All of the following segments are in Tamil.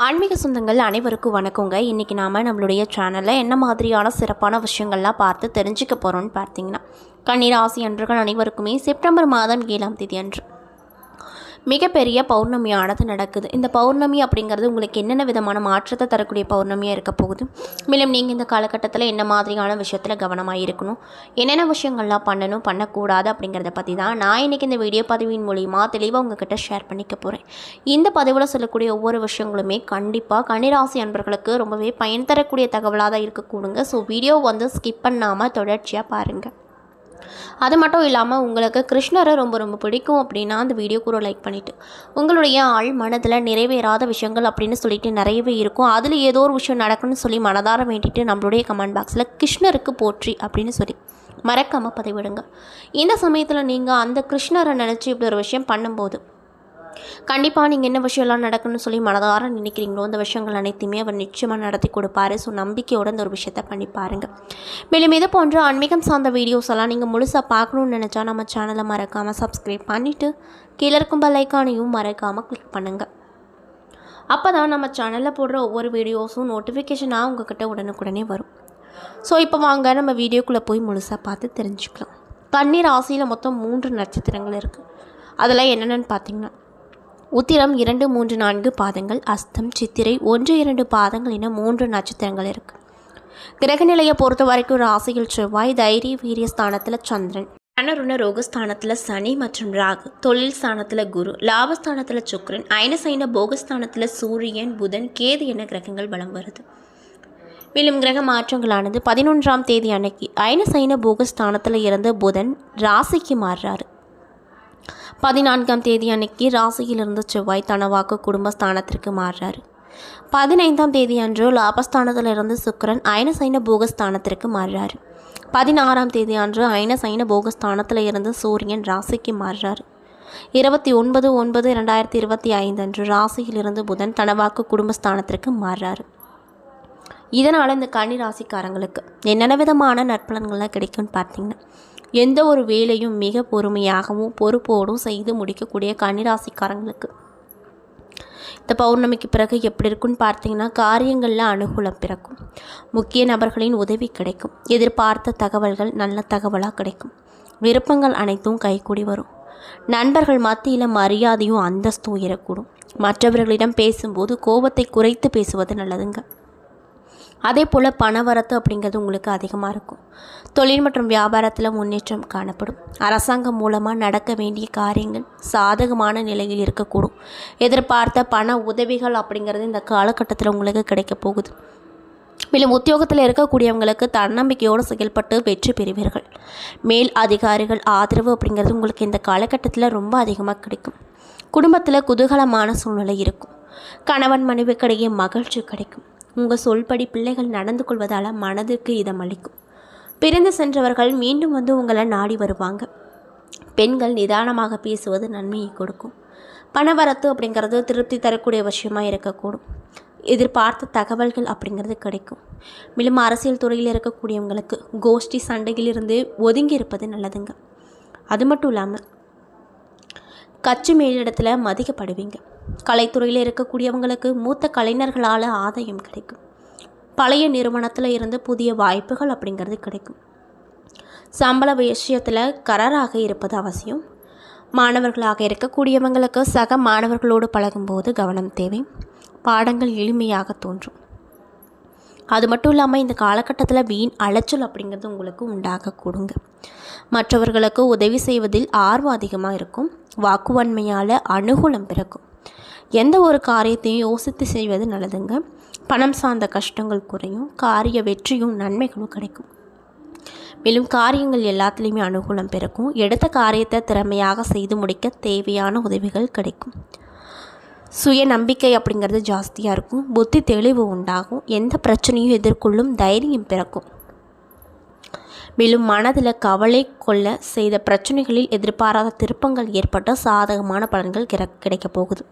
ஆன்மீக சொந்தங்கள் அனைவருக்கும் வணக்கங்க. இன்றைக்கி நாம் நம்மளுடைய சேனலில் என்ன மாதிரியான சிறப்பான விஷயங்கள்லாம் பார்த்து தெரிஞ்சுக்க போகிறோம்னு பார்த்தீங்கன்னா கண்ணீர் ஆசி அன்றுகள் அனைவருக்குமே செப்டம்பர் மாதம் ஏழாம் தேதி அன்று மிகப்பெரிய பௌர்ணமியானது நடக்குது. இந்த பௌர்ணமி அப்படிங்கிறது உங்களுக்கு என்னென்ன விதமான மாற்றத்தை தரக்கூடிய பௌர்ணமியாக இருக்க போகுது? மேலும் நீங்கள் இந்த காலகட்டத்தில் என்ன மாதிரியான விஷயத்தில் கவனமாக இருக்கணும்? என்னென்ன விஷயங்கள்லாம் பண்ணணும் பண்ணக்கூடாது அப்படிங்கிறத பற்றி தான் நான் இன்றைக்கி இந்த வீடியோ பதிவின் மூலிமா தெளிவாக உங்ககிட்ட ஷேர் பண்ணிக்க போகிறேன் இந்த பதிவில் சொல்லக்கூடிய ஒவ்வொரு விஷயங்களுமே கண்டிப்பாக கன்னிராசி அன்பர்களுக்கு ரொம்பவே பயன் தரக்கூடிய தகவலாக தான் இருக்கக்கூடுங்க. ஸோ வீடியோ வந்து ஸ்கிப் பண்ணாமல் தொடர்ச்சியாக பாருங்கள் அது மட்டும் இல்லாமல் உங்களுக்கு கிருஷ்ணரை ரொம்ப ரொம்ப பிடிக்கும் அப்படின்னா அந்த வீடியோ கூட லைக் பண்ணிவிட்டு உங்களுடைய ஆள் மனதில் நிறைவேறாத விஷயங்கள் அப்படின்னு சொல்லிட்டு நிறையவே இருக்கும். அதில் ஏதோ ஒரு விஷயம் நடக்குன்னு சொல்லி மனதார வேண்டிட்டு நம்மளுடைய கமெண்ட் பாக்ஸில் கிருஷ்ணருக்கு போற்றி அப்படின்னு சொல்லி மறக்காமல் பதிவிடுங்க. இந்த சமயத்தில் நீங்கள் அந்த கிருஷ்ணரை நினச்சி இப்படி ஒரு விஷயம் பண்ணும்போது கண்டிப்பாக நீங்கள் என்ன விஷயம்லாம் நடக்குன்னு சொல்லி மனதார நினைக்கிறீங்களோ அந்த விஷயங்கள் அனைத்தையுமே அவர் நிச்சயமாக நடத்தி கொடுப்பாரு. ஸோ நம்பிக்கையோட இந்த ஒரு விஷயத்த பண்ணி பாருங்கள் மேலும் இது போன்ற ஆன்மீகம் சார்ந்த வீடியோஸ் எல்லாம் நீங்கள் முழுசாக பார்க்கணுன்னு நினச்சா நம்ம சேனலை மறக்காமல் சப்ஸ்கிரைப் பண்ணிவிட்டு கீழே இருக்கும் பெல் ஐக்கானையும் மறக்காமல் கிளிக் பண்ணுங்கள் அப்போ தான் நம்ம சேனலில் போடுற ஒவ்வொரு வீடியோஸும் நோட்டிஃபிகேஷனாக உங்ககிட்ட உடனுக்குடனே வரும். ஸோ இப்போ வாங்க நம்ம வீடியோக்குள்ளே போய் முழுசாக பார்த்து தெரிஞ்சுக்கலாம். கண்ணீர் ராசியில் மொத்தம் மூன்று நட்சத்திரங்கள் இருக்குது அதெல்லாம் என்னென்னு பார்த்தீங்கன்னா உத்திரம் இரண்டு மூன்று நான்கு பாதங்கள் அஸ்தம் சித்திரை ஒன்று இரண்டு பாதங்கள் என மூன்று நட்சத்திரங்கள் இருக்கு. கிரகநிலையை பொறுத்த வரைக்கும் ராசியில் செவ்வாய் தைரிய வீரிய ஸ்தானத்தில் சந்திரன். ரணருண ரோகஸ்தானத்தில் சனி மற்றும் ராகு. தொழில் ஸ்தானத்தில் குரு. லாபஸ்தானத்தில் சுக்கரன். அயனசைன போகஸ்தானத்தில் சூரியன் புதன் கேது என கிரகங்கள் வலம் வருது. மேலும் கிரக மாற்றங்களானது பதினொன்றாம் தேதி அன்னைக்கு. அயனசைன போகஸ்தானத்தில் இருந்த புதன் ராசிக்கு மாறுறாரு. பதினான்காம் தேதி அன்னைக்கு ராசியிலிருந்து செவ்வாய் தனவாக்கு குடும்பஸ்தானத்திற்கு மாறுறாரு. பதினைந்தாம் தேதி அன்று லாபஸ்தானத்திலிருந்து சுக்கரன் அயனசைன போகஸ்தானத்திற்கு மாறுறாரு. பதினாறாம் தேதி அன்று அயனசைன போகஸ்தானத்தில் இருந்து சூரியன் ராசிக்கு மாறுறாரு. இருபத்தி ஒன்பது ஒன்பது ரெண்டாயிரத்தி இருபத்தி ஐந்து அன்று ராசியிலிருந்து புதன் தனவாக்கு குடும்பஸ்தானத்திற்கு மாறுறாரு. இதனால் இந்த கன்னி ராசிக்காரங்களுக்கு என்னென்ன விதமான நற்பலன்கள்லாம் கிடைக்கும்னு பார்த்தீங்கன்னா எந்த ஒரு வேலையும் மிக பொறுமையாகவும் பொறுப்போடும் செய்து முடிக்கக்கூடிய கன்னிராசிக்காரங்களுக்கு. இந்த பௌர்ணமிக்கு பிறகு எப்படி இருக்குன்னு பார்த்தீங்கன்னா காரியங்களில் அனுகூலம் பிறக்கும். முக்கிய நபர்களின் உதவி கிடைக்கும். எதிர்பார்த்த தகவல்கள் நல்ல தகவலாக கிடைக்கும். விருப்பங்கள் அனைத்தும் கைகூடி வரும். நண்பர்கள் மத்தியில் மரியாதையும் அந்தஸ்தும் உயரக்கூடும் மற்றவர்களிடம் பேசும்போது கோபத்தை குறைத்து பேசுவது நல்லதுங்க. அதே போல் பணவரத்து அப்படிங்கிறது உங்களுக்கு அதிகமாக இருக்கும். தொழில் மற்றும் வியாபாரத்தில் முன்னேற்றம் காணப்படும். அரசாங்கம் மூலமாக நடக்க வேண்டிய காரியங்கள் சாதகமான நிலையில் இருக்கக்கூடும். எதிர்பார்த்த பண உதவிகள் அப்படிங்கிறது இந்த காலகட்டத்தில் உங்களுக்கு கிடைக்க போகுது. மேலும் உத்தியோகத்தில் இருக்கக்கூடியவங்களுக்கு தன்னம்பிக்கையோடு செயல்பட்டு வெற்றி பெறுவீர்கள். மேல் அதிகாரிகள் ஆதரவு அப்படிங்கிறது உங்களுக்கு இந்த காலகட்டத்தில் ரொம்ப அதிகமாக கிடைக்கும். குடும்பத்தில் குதூகலமான சூழ்நிலை இருக்கும். கணவன் மனைவிக்கிடையே மகிழ்ச்சி கிடைக்கும். உங்கள் சொல்படி பிள்ளைகள் நடந்து கொள்வதால் மனதிற்கு இதமளிக்கும். பிறந்து சென்றவர்கள் மீண்டும் வந்து உங்களை நாடி வருவாங்க. பெண்கள் நிதானமாக பேசுவது நன்மையை கொடுக்கும். பணவரத்து அப்படிங்கிறது திருப்தி தரக்கூடிய விஷயமா இருக்கக்கூடும். எதிர்பார்த்த தகவல்கள் அப்படிங்கிறது கிடைக்கும். மேலும் அரசியல் துறையில் இருக்கக்கூடியவங்களுக்கு கோஷ்டி சண்டையிலிருந்து ஒதுங்கி இருப்பது நல்லதுங்க. அது மட்டும் இல்லாமல் கட்சி மேலிடத்தில் மதிக்கப்படுவீங்க. கலைத்துறையில் இருக்கக்கூடியவங்களுக்கு மூத்த கலைஞர்களால் ஆதாயம் கிடைக்கும். பழைய நிறுவனத்தில் இருந்து புதிய வாய்ப்புகள் அப்படிங்கிறது கிடைக்கும். சம்பள விஷயத்தில் கராராக இருப்பது அவசியம். மாணவர்களாக இருக்கக்கூடியவங்களுக்கு சக மாணவர்களோடு பழகும்போது கவனம் தேவை. பாடங்கள் எளிமையாக தோன்றும். அது மட்டும் இல்லாமல் இந்த காலகட்டத்தில் வீண் அலைச்சல் அப்படிங்கிறது உங்களுக்கு உண்டாக கொடுங்க மற்றவர்களுக்கு உதவி செய்வதில் ஆர்வம் அதிகமாக இருக்கும். வாக்குவன்மையால் அனுகூலம் பிறக்கும். எந்த ஒரு காரியத்தையும் யோசித்து செய்வது நல்லதுங்க. பணம் சார்ந்த கஷ்டங்கள் குறையும். காரிய வெற்றியும் நன்மைகளும் கிடைக்கும். மேலும் காரியங்கள் எல்லாத்துலேயுமே அனுகூலம் பிறக்கும். எடுத்த காரியத்தை திறமையாக செய்து முடிக்க தேவையான உதவிகள் கிடைக்கும். சுய நம்பிக்கை அப்படிங்கிறது ஜாஸ்தியாக இருக்கும். புத்தி தெளிவு உண்டாகும். எந்த பிரச்சனையும் எதிர்கொள்ளும் தைரியம் பிறக்கும். மேலும் மனதில் கவலை கொள்ள செய்த பிரச்சனைகளில் எதிர்பாராத திருப்பங்கள் ஏற்பட்ட சாதகமான பலன்கள் கிட கிடைக்கப் போகுது.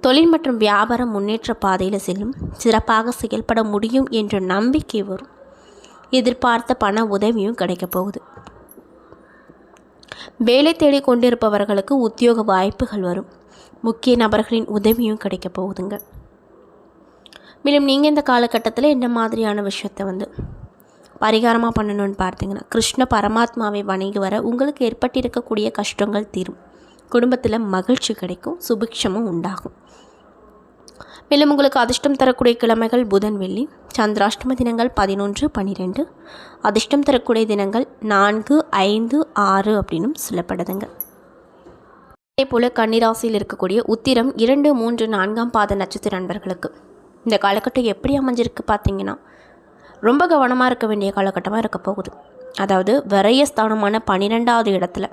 தொழில் மற்றும் வியாபாரம் முன்னேற்ற பாதையில் செல்லும். சிறப்பாக செயல்பட முடியும் என்ற நம்பிக்கை வரும். எதிர்பார்த்த பண உதவியும் கிடைக்கப் போகுது. வேலை தேடி கொண்டிருப்பவர்களுக்கு உத்தியோக வாய்ப்புகள் வரும். முக்கிய நபர்களின் உதவியும் கிடைக்கப் போகுதுங்க. மேலும் நீங்கள் இந்த காலகட்டத்தில் என்ன மாதிரியான விஷயத்தை வந்து பரிகாரமாக பண்ணணும்னு பார்த்தீங்கன்னா கிருஷ்ண பரமாத்மாவை வணங்கி வர உங்களுக்கு ஏற்பட்டிருக்கக்கூடிய கஷ்டங்கள் தீரும். குடும்பத்தில் மகிழ்ச்சி கிடைக்கும் சுபிக்ஷமும் உண்டாகும். மேலும் உங்களுக்கு அதிர்ஷ்டம் தரக்கூடிய கிழமைகள் புதன் வெள்ளி சந்திராஷ்டம தினங்கள் பதினொன்று பன்னிரெண்டு அதிர்ஷ்டம் தரக்கூடிய தினங்கள் நான்கு ஐந்து ஆறு அப்படின்னும் சொல்லப்படுதுங்க. அதே போல் கன்னிராசியில் இருக்கக்கூடிய உத்திரம் இரண்டு மூன்று நான்காம் பாத நட்சத்திர நண்பர்களுக்கு. இந்த காலகட்டம் எப்படி அமைஞ்சிருக்கு பார்த்தீங்கன்னா ரொம்ப கவனமாக இருக்க வேண்டிய காலகட்டமாக இருக்க போகுது. அதாவது விரைய ஸ்தானமான பன்னிரெண்டாவது இடத்துல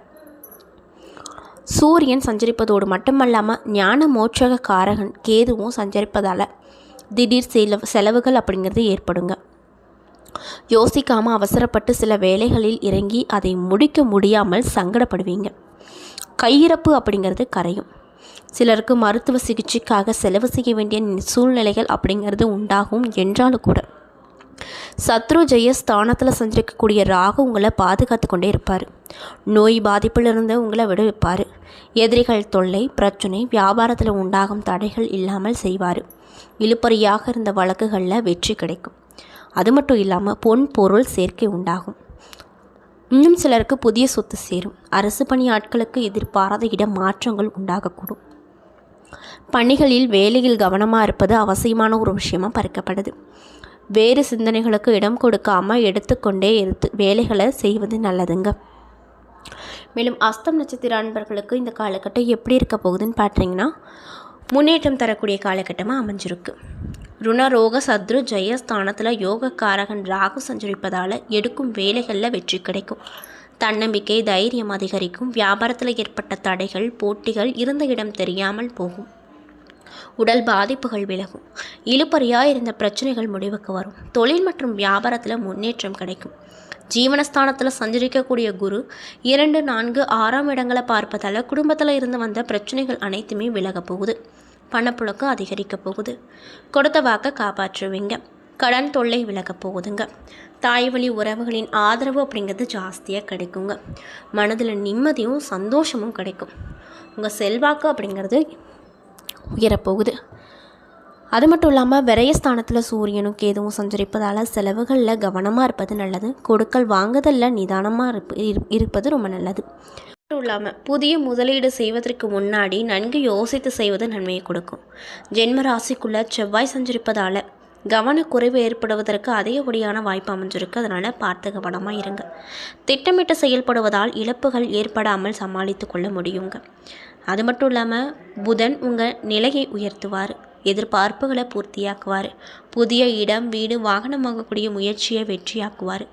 சூரியன் சஞ்சரிப்பதோடு மட்டுமல்லாமல் ஞான மோட்சக காரகன் கேதுவும் சஞ்சரிப்பதால் திடீர் செலவு செலவுகள் அப்படிங்கிறது ஏற்படுங்க. யோசிக்காமல் அவசரப்பட்டு சில வேலைகளில் இறங்கி அதை முடிக்க முடியாமல் சங்கடப்படுவீங்க. கையிறப்பு அப்படிங்கிறது கரையும். சிலருக்கு மருத்துவ சிகிச்சைக்காக செலவு செய்ய வேண்டிய சூழ்நிலைகள் அப்படிங்கிறது உண்டாகும் என்றாலும் கூட. சத்ரு ஜெய ஸ்தானத்தில் சஞ்சரிக்கக்கூடிய ராகு உங்களை பாதுகாத்து கொண்டே இருப்பார். நோய் பாதிப்பிலிருந்து உங்களை விடுவிப்பார். எதிரிகள் தொல்லை பிரச்சனை வியாபாரத்தில் உண்டாகும் தடைகள் இல்லாமல் செய்வார். இழுப்பறியாக இருந்த வழக்குகளில் வெற்றி கிடைக்கும். அது மட்டும் இல்லாமல் பொன் பொருள் சேர்க்கை உண்டாகும். இன்னும் சிலருக்கு புதிய சொத்து சேரும். அரசு பணி ஆட்களுக்கு எதிர்பாராத இட மாற்றங்கள் உண்டாகக்கூடும். பணிகளில் வேலையில் கவனமாக இருப்பது அவசியமான ஒரு விஷயமாக பறிக்கப்படுது வேறு சிந்தனைகளுக்கு இடம் கொடுக்காமல் எடுத்துக்கொண்டே இருந்து வேலைகளை செய்வது நல்லதுங்க. மேலும் அஸ்தம் நட்சத்திர அன்பர்களுக்கு இந்த காலகட்டம் எப்படி இருக்க போகுதுன்னு பார்த்தீங்கன்னா முன்னேற்றம் தரக்கூடிய காலகட்டமாக அமைஞ்சிருக்கு. ருணரோக சத்ரு ஜெயஸ்தானத்தில் யோகக்காரகன் ராகு சஞ்சரிப்பதால் எடுக்கும் வேலைகளில் வெற்றி கிடைக்கும். தன்னம்பிக்கை தைரியம் அதிகரிக்கும். வியாபாரத்தில் ஏற்பட்ட தடைகள் போட்டிகள் இருந்த இடம் தெரியாமல் போகும். உடல் பாதிப்புகள் விலகும். இழுப்பறியாக இருந்த பிரச்சனைகள் முடிவுக்கு வரும். தொழில் மற்றும் வியாபாரத்தில் முன்னேற்றம் கிடைக்கும். ஜீவனஸ்தானத்தில் சஞ்சரிக்கக்கூடிய குரு இரண்டு நான்கு ஆறாம் இடங்களை பார்ப்பதால் குடும்பத்தில் இருந்து வந்த பிரச்சனைகள் அனைத்துமே விலகப் போகுது. பணப்புழக்கம் அதிகரிக்க போகுது. கொடுத்த வாக்கை காப்பாற்றுவீங்க. கடன் தொல்லை விலகப் போகுதுங்க. தாய் வழி உறவுகளின் ஆதரவு அப்படிங்கிறது ஜாஸ்தியாக கிடைக்குங்க. மனதில் நிம்மதியும் சந்தோஷமும் கிடைக்கும். உங்கள் செல்வாக்கு அப்படிங்கிறது உயரப்போகுது. அது மட்டும் இல்லாமல் விரயஸ்தானத்தில் சூரியனும் கேதுவும் சஞ்சரிப்பதால் செலவுகளில் கவனமாக இருப்பது நல்லது. கொடுக்கல் வாங்குதலில் நிதானமாக இருப்பு இருப்பது ரொம்ப நல்லது. மட்டும் இல்லாமல் புதிய முதலீடு செய்வதற்கு முன்னாடி நன்கு யோசித்து செய்வது நன்மையை கொடுக்கும். ஜென்ம ராசிக்குள்ளே செவ்வாய் சஞ்சரிப்பதால் கவனக்குறைவு ஏற்படுவதற்கு அதிகப்படியான வாய்ப்பு அமைஞ்சிருக்கு. அதனால் பார்த்து கவனமாக இருங்க. திட்டமிட்டு செயல்படுவதால் இழப்புகள் ஏற்படாமல் சமாளித்து கொள்ள முடியுங்க. அது மட்டும் இல்லாமல் புதன் உங்கள் நிலையை உயர்த்துவார் எதிர்பார்ப்புகளை பூர்த்தியாக்குவார் புதிய இடம் வீடு வாகனம் வாங்கக்கூடிய முயற்சியை வெற்றியாக்குவார்.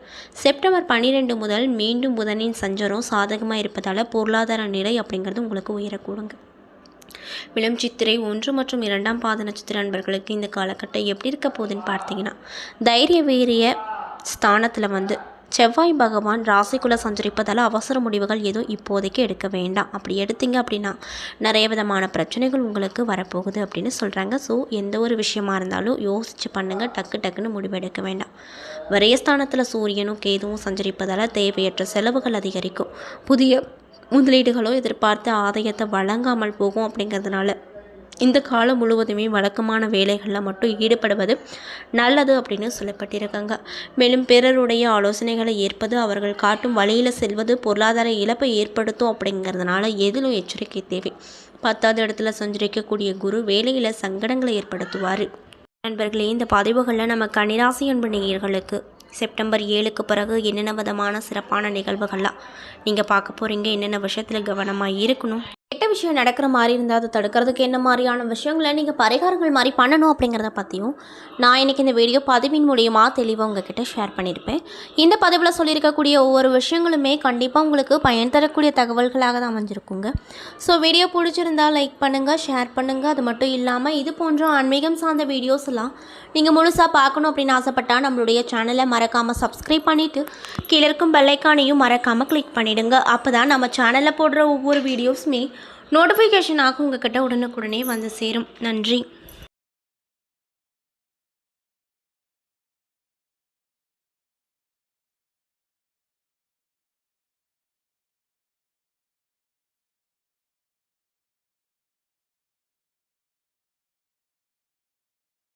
செப்டம்பர் பன்னிரெண்டு முதல் மீண்டும் புதனின் சஞ்சரம் சாதகமாக இருப்பதால் பொருளாதார நிலை அப்படிங்கிறது உங்களுக்கு உயரக்கூடுங்க. விளம் சித்திரை ஒன்று மற்றும் இரண்டாம் பாத நட்சத்திர நண்பர்களுக்கு இந்த காலகட்டம் எப்படி இருக்க போகுதுன்னு பார்த்தீங்கன்னா தைரிய வீரிய ஸ்தானத்தில் வந்து செவ்வாய் பகவான் ராசிக்குள்ளே சஞ்சரிப்பதால் அவசர முடிவுகள் எதுவும் இப்போதைக்கு எடுக்க வேண்டாம். அப்படி எடுத்தீங்க அப்படின்னா நிறைய விதமான பிரச்சனைகள் உங்களுக்கு வரப்போகுது அப்படின்னு சொல்கிறாங்க ஸோ எந்த ஒரு விஷயமா இருந்தாலும் யோசித்து பண்ணுங்கள் டக்கு டக்குன்னு முடிவெடுக்க வேண்டாம். விரயஸ்தானத்தில் சூரியனும் கேதுவும் சஞ்சரிப்பதால் தேவையற்ற செலவுகள் அதிகரிக்கும். புதிய முதலீடுகளோ எதிர்பார்த்த ஆதாயத்தை வழங்காமல் போகும் அப்படிங்கிறதுனால இந்த காலம் முழுவதுமே வழக்கமான வேலைகளில் மட்டும் ஈடுபடுவது நல்லது அப்படின்னு சொல்லப்பட்டிருக்காங்க. மேலும் பிறருடைய ஆலோசனைகளை ஏற்பது அவர்கள் காட்டும் வழியில் செல்வது பொருளாதார இழப்பை ஏற்படுத்தும் அப்படிங்கிறதுனால எதிலும் எச்சரிக்கை தேவை. பத்தாவது இடத்துல சஞ்சரிக்கக்கூடிய குரு வேலையில் சங்கடங்களை ஏற்படுத்துவார். நண்பர்களே இந்த பதிவுகளில் நம்ம கன்னிராசி அன்பு நேயர்களுக்கு செப்டம்பர் ஏழுக்கு பிறகு என்னென்ன விதமான சிறப்பான நிகழ்வுகள்லாம் நீங்கள் பார்க்க போகிறீங்க என்னென்ன விஷயத்தில் கவனமாக இருக்கணும்? விஷயம் நடக்கிற மாதிரி இருந்தால் அதை தடுக்கிறதுக்கு என்ன மாதிரியான விஷயங்களை நீங்கள் பரிகாரங்கள் மாதிரி பண்ணணும் அப்படிங்கிறத பற்றியும் நான் இன்றைக்கி இந்த வீடியோ பதிவின் மூலியமாக தெளிவாக உங்ககிட்ட ஷேர் பண்ணியிருப்பேன் இந்த பதிவில் சொல்லியிருக்கக்கூடிய ஒவ்வொரு விஷயங்களுமே கண்டிப்பாக உங்களுக்கு பயன் தரக்கூடிய தகவல்களாக தான் அமைஞ்சிருக்குங்க. ஸோ வீடியோ பிடிச்சிருந்தால் லைக் பண்ணுங்கள் ஷேர் பண்ணுங்கள் அது மட்டும் இல்லாமல் இது போன்ற ஆன்மீகம் சார்ந்த வீடியோஸ் எல்லாம் நீங்கள் முழுசாக பார்க்கணும் அப்படின்னு ஆசைப்பட்டால் நம்மளுடைய சேனலை மறக்காமல் சப்ஸ்கிரைப் பண்ணிவிட்டு கீழே இருக்கும் பெல்லைக்கானையும் மறக்காமல் கிளிக் பண்ணிவிடுங்க அப்போ தான் நம்ம சேனலில் போடுற ஒவ்வொரு வீடியோஸுமே நோட்டிஃபிகேஷன் ஆகும் உங்ககிட்ட உடனுக்குடனே வந்து சேரும். நன்றி.